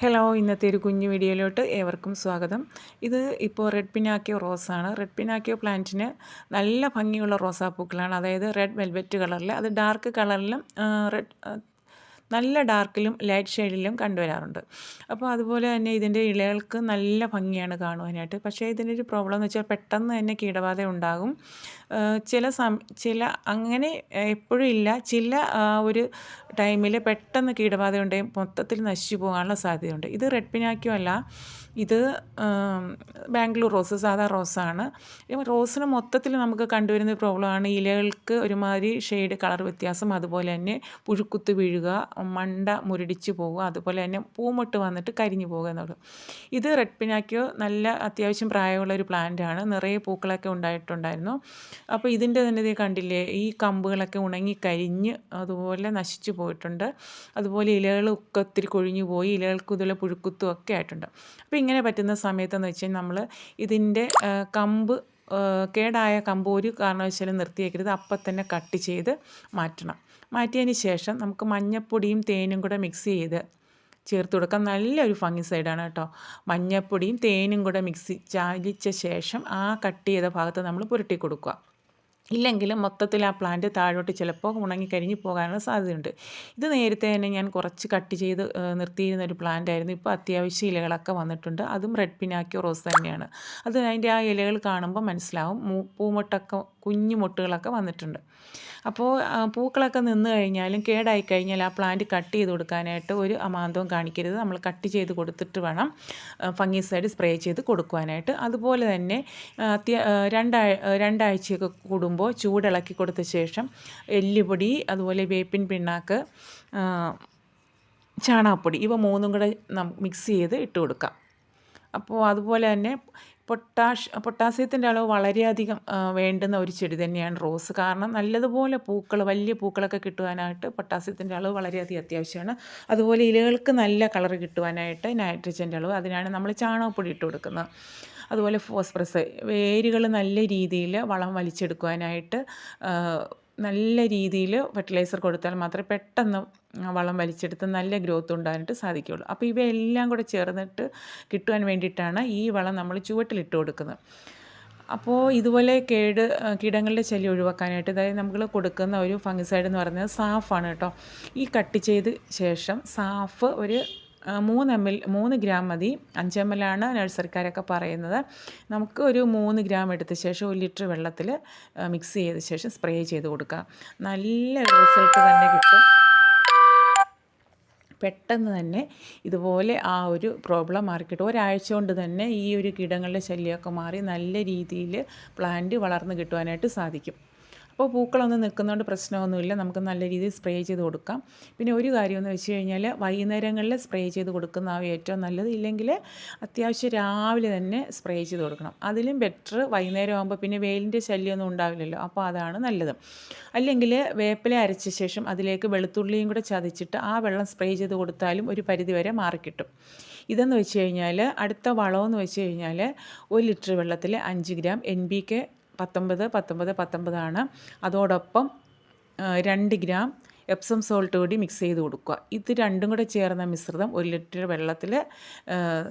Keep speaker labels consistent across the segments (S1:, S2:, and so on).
S1: Hello ഇന്നത്തെ ഒരു കുഞ്ഞു വീഡിയോയിലോട്ട് ഏവർക്കും സ്വാഗതം. ഇത് ഇപ്പോൾ റെഡ് പിനാക്കിയോ റോസാണ്. റെഡ് പിനാക്കിയോ പ്ലാന്റിന് നല്ല ഭംഗിയുള്ള റോസാപ്പൂക്കളാണ്. അതായത് റെഡ് വെൽവെറ്റ് കളറിൽ അത് ഡാർക്ക് കളറിലും റെഡ് നല്ല ഡാർക്കിലും ലൈറ്റ് ഷെയ്ഡിലും കണ്ടുവരാറുണ്ട്. അപ്പോൾ അതുപോലെ തന്നെ ഇതിന്റെ ഇലകൾക്ക് നല്ല ഭംഗിയാണ് കാണുവാനായിട്ട്. പക്ഷേ ഇതിന്റെ ഒരു പ്രോബ്ലം എന്ന് വെച്ചാൽ പെട്ടെന്ന് തന്നെ കീടബാധ ഉണ്ടാകും. ചില സം ചില അങ്ങനെ എപ്പോഴും ഇല്ല. ചില ഒരു ടൈമിൽ പെട്ടെന്ന് കീടബാധ ഉണ്ടെങ്കിൽ മൊത്തത്തിൽ നശിച്ചു പോകാനുള്ള സാധ്യതയുണ്ട്. ഇത് റെഡ് പിനാക്യോ അല്ല. ഇത് ബാംഗ്ലൂർ റോസ് സാധാ റോസാണ്. റോസിന് മൊത്തത്തിൽ നമുക്ക് കണ്ടുവരുന്ന പ്രോബ്ലമാണ് ഇലകൾക്ക് ഒരുമാതിരി ഷെയ്ഡ് കളർ വ്യത്യാസം അതുപോലെ തന്നെ പുഴുക്കുത്ത് വീഴുക മണ്ട മുരടിച്ച് പോകുക അതുപോലെ തന്നെ പൂമൊട്ട് വന്നിട്ട് കരിഞ്ഞു പോകുക എന്നുള്ളത്. ഇത് റെഡ് പിനാക്കിയോ നല്ല അത്യാവശ്യം പ്രായമുള്ള ഒരു പ്ലാന്റ് ആണ്. നിറയെ പൂക്കളൊക്കെ ഉണ്ടായിട്ടുണ്ടായിരുന്നു. അപ്പോൾ ഇതിന്റെ തന്നെ ഇത് കണ്ടില്ലേ? ഈ കമ്പുകളൊക്കെ ഉണങ്ങി കരിഞ്ഞ് അതുപോലെ നശിച്ചു പോയിട്ടുണ്ട്. അതുപോലെ ഇലകളൊക്കെ ഒത്തിരി കൊഴിഞ്ഞു പോയി. ഇലകൾക്ക് ഇതുപോലെ പുഴുക്കുത്തും ഒക്കെ ആയിട്ടുണ്ട്. അപ്പോൾ ഇങ്ങനെ പറ്റുന്ന സമയത്തെന്ന് വെച്ചാൽ നമ്മൾ ഇതിന്റെ കമ്പ് കേടായ കമ്പ് ഒരു കാരണവശാലും നിർത്തിയേക്കരുത്. അപ്പം തന്നെ കട്ട് ചെയ്ത് മാറ്റണം. മാറ്റിയതിന് ശേഷം നമുക്ക് മഞ്ഞപ്പൊടിയും തേനും കൂടെ മിക്സ് ചെയ്ത് ചേർത്ത് കൊടുക്കാം. നല്ലൊരു ഫംഗിസൈഡാണ് കേട്ടോ. മഞ്ഞപ്പൊടിയും തേനും കൂടെ മിക്സി ചാലിച്ച ശേഷം ആ കട്ട് ചെയ്ത ഭാഗത്ത് നമ്മൾ പുരട്ടി കൊടുക്കുക. ഇല്ലെങ്കിൽ മൊത്തത്തിൽ ആ പ്ലാന്റ് താഴോട്ട് ചിലപ്പോൾ ഉണങ്ങി കരിഞ്ഞു പോകാനുള്ള സാധ്യതയുണ്ട്. ഇത് നേരത്തെ തന്നെ ഞാൻ കുറച്ച് കട്ട് ചെയ്ത് നിർത്തിയിരുന്ന ഒരു പ്ലാന്റ് ആയിരുന്നു. ഇപ്പോൾ അത്യാവശ്യ ഇലകളൊക്കെ വന്നിട്ടുണ്ട്. അതും റെഡ് പിനാക്കിയോ റോസ് തന്നെയാണ്. അത് അതിന്റെ ആ ഇലകൾ കാണുമ്പോൾ മനസ്സിലാവും. പൂമൊട്ടൊക്കെ കുഞ്ഞു മൊട്ടുകളൊക്കെ വന്നിട്ടുണ്ട്. അപ്പോൾ പൂക്കളൊക്കെ നിന്ന് കഴിഞ്ഞാലും കേടായി കഴിഞ്ഞാൽ ആ പ്ലാന്റ് കട്ട് ചെയ്ത് കൊടുക്കാനായിട്ട് ഒരു അമാന്തവും കാണിക്കരുത്. നമ്മൾ കട്ട് ചെയ്ത് കൊടുത്തിട്ട് വേണം ഫംഗിസൈഡ് സ്പ്രേ ചെയ്ത് കൊടുക്കുവാനായിട്ട്. അതുപോലെ തന്നെ അത്യ രണ്ടാഴ് രണ്ടാഴ്ചയൊക്കെ കൂടുമ്പോൾ ചൂടിളക്കി കൊടുത്ത ശേഷം എല്ലുപൊടി അതുപോലെ വേപ്പിൻ പിണ്ണാക്ക് ചാണകപ്പൊടി ഇവ മൂന്നും കൂടെ മിക്സ് ചെയ്ത് ഇട്ട് കൊടുക്കാം. അപ്പോൾ അതുപോലെ തന്നെ പൊട്ടാഷ് പൊട്ടാസ്യത്തിന്റെ അളവ് വളരെയധികം വേണ്ടുന്ന ഒരു ചെടി തന്നെയാണ് റോസ്. കാരണം നല്ലതുപോലെ പൂക്കൾ വലിയ പൂക്കളൊക്കെ കിട്ടുവാനായിട്ട് പൊട്ടാസ്യത്തിന്റെ അളവ് വളരെയധികം അത്യാവശ്യമാണ്. അതുപോലെ ഇലകൾക്ക് നല്ല കളർ കിട്ടുവാനായിട്ട് നൈട്രജന്റെ അളവ് അതിനാണ് നമ്മൾ ചാണകപ്പൊടി ഇട്ട് കൊടുക്കുന്നത്. അതുപോലെ ഫോസ്ഫറസ് വേരുകൾ നല്ല രീതിയിൽ വളം വലിച്ചെടുക്കുവാനായിട്ട് നല്ല രീതിയിൽ ഫെർട്ടിലൈസർ കൊടുത്താൽ മാത്രമേ പെട്ടെന്ന് വളം വലിച്ചെടുത്ത് നല്ല ഗ്രോത്ത് ഉണ്ടാകാനായിട്ട് സാധിക്കുകയുള്ളൂ. അപ്പോൾ ഇവയെല്ലാം കൂടെ ചേർന്നിട്ട് കിട്ടുവാൻ വേണ്ടിയിട്ടാണ് ഈ വളം നമ്മൾ ചുവട്ടിലിട്ട് കൊടുക്കുന്നത്. അപ്പോൾ ഇതുപോലെ കേട് കീടങ്ങളുടെ ശല്യം ഒഴിവാക്കാനായിട്ട് അതായത് നമ്മൾ കൊടുക്കുന്ന ഒരു ഫംഗിസൈഡ് എന്ന് പറയുന്നത് സാഫാണ് കേട്ടോ. ഈ കട്ട് ചെയ്ത് ശേഷം സാഫ് ഒരു മൂന്ന് എം എൽ മൂന്ന് ഗ്രാം മതി. അഞ്ച് എം എൽ ആണ് നഴ്സറിക്കാരൊക്കെ പറയുന്നത്. നമുക്ക് ഒരു മൂന്ന് ഗ്രാം എടുത്ത ശേഷം ഒരു ലിറ്റർ വെള്ളത്തിൽ മിക്സ് ചെയ്ത ശേഷം സ്പ്രേ ചെയ്ത് കൊടുക്കുക നല്ല റിസൾട്ട് തന്നെ കിട്ടും. പെട്ടെന്ന് തന്നെ ഇതുപോലെ ആ ഒരു പ്രോബ്ലം മാറിക്കിട്ടും. ഒരാഴ്ച കൊണ്ട് തന്നെ ഈ ഒരു കീടങ്ങളുടെ ശല്യമൊക്കെ മാറി നല്ല രീതിയിൽ പ്ലാന്റ് വളർന്ന് കിട്ടുവാനായിട്ട് സാധിക്കും. അപ്പോൾ പൂക്കളൊന്നും നിൽക്കുന്നതുകൊണ്ട് പ്രശ്നമൊന്നുമില്ല. നമുക്ക് നല്ല രീതിയിൽ സ്പ്രേ ചെയ്ത് കൊടുക്കാം. പിന്നെ ഒരു കാര്യമെന്ന് വെച്ച് കഴിഞ്ഞാൽ വൈകുന്നേരങ്ങളിൽ സ്പ്രേ ചെയ്ത് കൊടുക്കുന്നതാണ് ഏറ്റവും നല്ലത് ഇല്ലെങ്കിൽ അത്യാവശ്യം രാവിലെ തന്നെ സ്പ്രേ ചെയ്ത് കൊടുക്കണം. അതിലും ബെറ്റർ വൈകുന്നേരം ആകുമ്പോൾ പിന്നെ വെയിലിന്റെ ശല്യമൊന്നും ഉണ്ടാവില്ലല്ലോ. അപ്പോൾ അതാണ് നല്ലത്. അല്ലെങ്കിൽ വേപ്പില അരച്ച ശേഷം അതിലേക്ക് വെളുത്തുള്ളിയും കൂടെ ചതച്ചിട്ട് ആ വെള്ളം സ്പ്രേ ചെയ്ത് കൊടുത്താലും ഒരു പരിധിവരെ മാറിക്കിട്ടും ഇതെന്ന് വെച്ച് കഴിഞ്ഞാൽ അടുത്ത വളമെന്ന് വെച്ച് കഴിഞ്ഞാൽ ഒരു ലിറ്റർ വെള്ളത്തിൽ അഞ്ച് ഗ്രാം എൻ ബി കെ പത്തൊമ്പത് പത്തൊമ്പത് പത്തൊമ്പതാണ്. അതോടൊപ്പം രണ്ട് ഗ്രാം എപ്സം സോൾട്ട് കൂടി മിക്സ് ചെയ്ത് കൊടുക്കുക. ഇത് രണ്ടും കൂടെ ചേർന്ന മിശ്രിതം ഒരു ലിറ്റർ വെള്ളത്തിൽ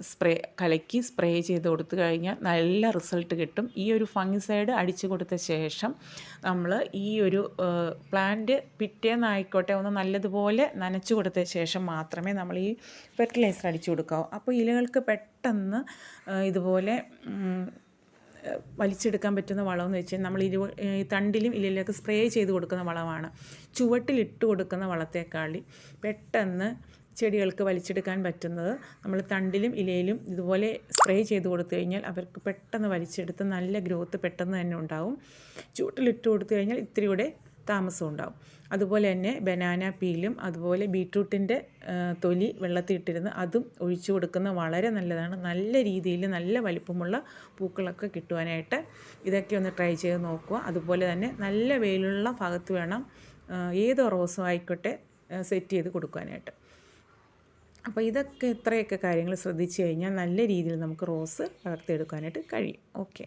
S1: സ്പ്രേ കലക്കി സ്പ്രേ ചെയ്ത് കൊടുത്തു കഴിഞ്ഞാൽ നല്ല റിസൾട്ട് കിട്ടും. ഈ ഒരു ഫംഗിസൈഡ് അടിച്ചു കൊടുത്ത ശേഷം നമ്മൾ ഈ ഒരു പ്ലാന്റ് പിറ്റേന്നായിക്കോട്ടെ ഒന്ന് നല്ലതുപോലെ നനച്ചു കൊടുത്ത ശേഷം മാത്രമേ നമ്മൾ ഈ ഫെർട്ടിലൈസർ അടിച്ചു കൊടുക്കാവൂ. അപ്പോൾ ഇലകൾക്ക് പെട്ടെന്ന് ഇതുപോലെ വലിച്ചെടുക്കാൻ പറ്റുന്ന വളമെന്ന് വെച്ചാൽ നമ്മൾ ഇരു തണ്ടിലും ഇലയിലൊക്കെ സ്പ്രേ ചെയ്ത് കൊടുക്കുന്ന വളമാണ്. ചുവട്ടിലിട്ട് കൊടുക്കുന്ന വളത്തേക്കാളി പെട്ടെന്ന് ചെടികൾക്ക് വലിച്ചെടുക്കാൻ പറ്റുന്നത് നമ്മൾ തണ്ടിലും ഇലയിലും ഇതുപോലെ സ്പ്രേ ചെയ്ത് കൊടുത്തു കഴിഞ്ഞാൽ അവർക്ക് പെട്ടെന്ന് വലിച്ചെടുത്ത് നല്ല ഗ്രോത്ത് പെട്ടെന്ന് തന്നെ ഉണ്ടാവും. ചുവട്ടിലിട്ട് കൊടുത്തു കഴിഞ്ഞാൽ ഇത്തിരി കൂടെ താമസം ഉണ്ടാവും അതുപോലെ തന്നെ ബനാന പീലും അതുപോലെ ബീട്രൂട്ടിന്റെ തൊലി വെള്ളത്തിയിട്ടിരുന്ന് അതും ഒഴിച്ചു കൊടുക്കുന്ന വളരെ നല്ലതാണ്. നല്ല രീതിയിൽ നല്ല വലിപ്പമുള്ള പൂക്കളൊക്കെ കിട്ടുവാനായിട്ട് ഇതൊക്കെ ഒന്ന് ട്രൈ ചെയ്ത് നോക്കുക. അതുപോലെ തന്നെ നല്ല വെയിലുള്ള ഭാഗത്ത് വേണം ഏത് റോസും ആയിക്കോട്ടെ സെറ്റ് ചെയ്ത് കൊടുക്കുവാനായിട്ട്. അപ്പോൾ ഇതൊക്കെ ഇത്രയൊക്കെ കാര്യങ്ങൾ ശ്രദ്ധിച്ചു കഴിഞ്ഞാൽ നല്ല രീതിയിൽ നമുക്ക് റോസ് വളർത്തിയെടുക്കാനായിട്ട് കഴിയും. ഓക്കെ.